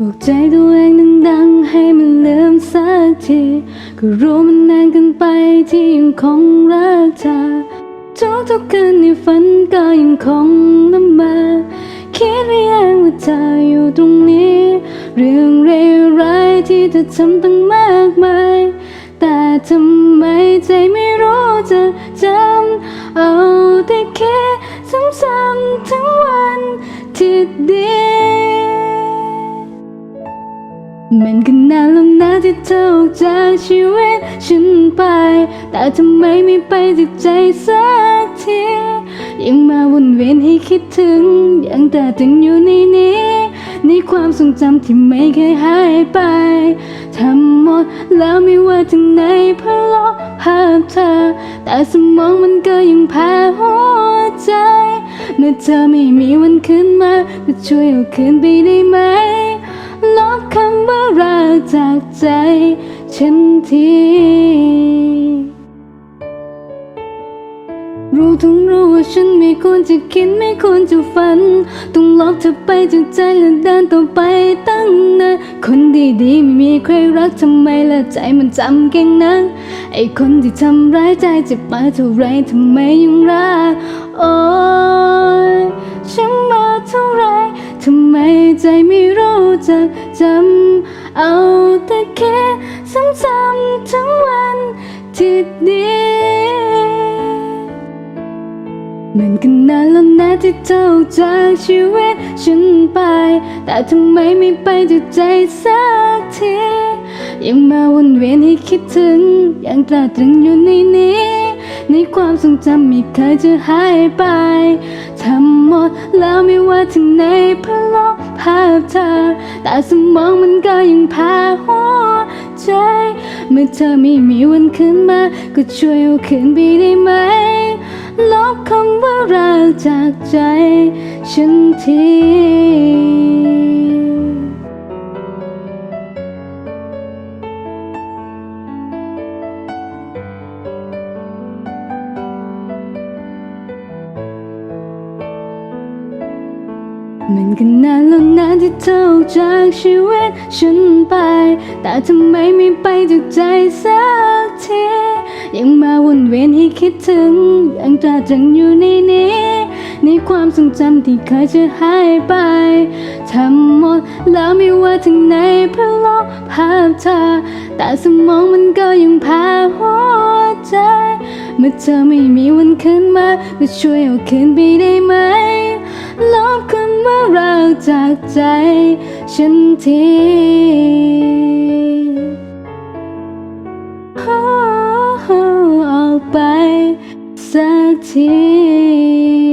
บอกใจตัวเองดังๆให้มันลืมสักทีก็รู้มันนานเกินไปที่ยังคงรักเธอทุกทุกๆคืนในฝันก็ยังคงละเมอคิดไว้เองว่าเธออยู่ตรงนี้ เรื่องเลวร้ายที่เธอทำตั้งมากมาย แต่ทำไมใจไม่รู้จะจำเอาแต่แค่ซ้ำๆทั้งวันที่ดี มันก็นานแล้วนะที่เธอออกจากชีวิตฉันไป แต่ทำไมไม่ไปจากใจสักที ยังมาวนเวียนให้คิดถึง ยังแต่ถึงอยู่ในนี้ ในความทรงจำที่ไม่เคยหายไปทำหมดแล้วไม่ว่าถึงไหนเพื่อลบภาพเธอ แต่สมองมันก็ยังแพ้หัวใจ เมื่อเธอไม่มีวันคืนมาก็ช่วยเอาคืนไปได้ไหม ลบคำว่ารักจากใจฉันทีรู้ทั้งรู้ว่าฉันไม่ควรจะคิดไม่ควรจะฝัน ต้องลบเธอไปจากใจและเดินต่อไปตั้งนานคนดีๆไม่มีใครรักทำไมละใจมันจำเก่งนักไอคนที่ทำร้ายใจเจ็บมาเท่าไรทำไมยังรัก โอ้ยฉันมาเท่าไรำไมใจไม่รู้จักจำเอาแต่แค่ซ้ำๆทั้งวันที่ดีมันก็นานแล้วนะที่เธอออกจากชีวิตฉันไป แต่ทำไมไม่ไปจากใจสักทียังมาวนเวียนให้คิดถึง ยังตราตรึงอยู่ในนี้ ในความทรงจำไม่เคยจะหายไปทำหมดแล้วไม่ว่าถึงไหนเพื่อลบภาพเธอ แต่สมองมันก็ยังพาหัวใจ เมื่อเธอไม่มีวันคืนมา ก็ช่วยเอาคืนไปได้ไหม ลบคำว่ารักจากใจ ฉันที มันก็นานแล้วนะที่เธอออกจากชีวิตฉันไป แต่ทำไมไม่ไปจากใจสักที ยังมาวนเวียนให้คิดถึง ยังตราตรึงอยู่ในนี้ ในความทรงจำที่เคยจะหายไป ทำหมดแล้วไม่ว่าถึงไหนเพื่อลบภาพเธอ แต่สมองมันก็ยังพาหัวใจ เมื่อเธอไม่มีวันคืนมาก็ช่วยเอาคืนไปได้ไหม จากใจฉันทีโอ้โอ้ออกไปสักที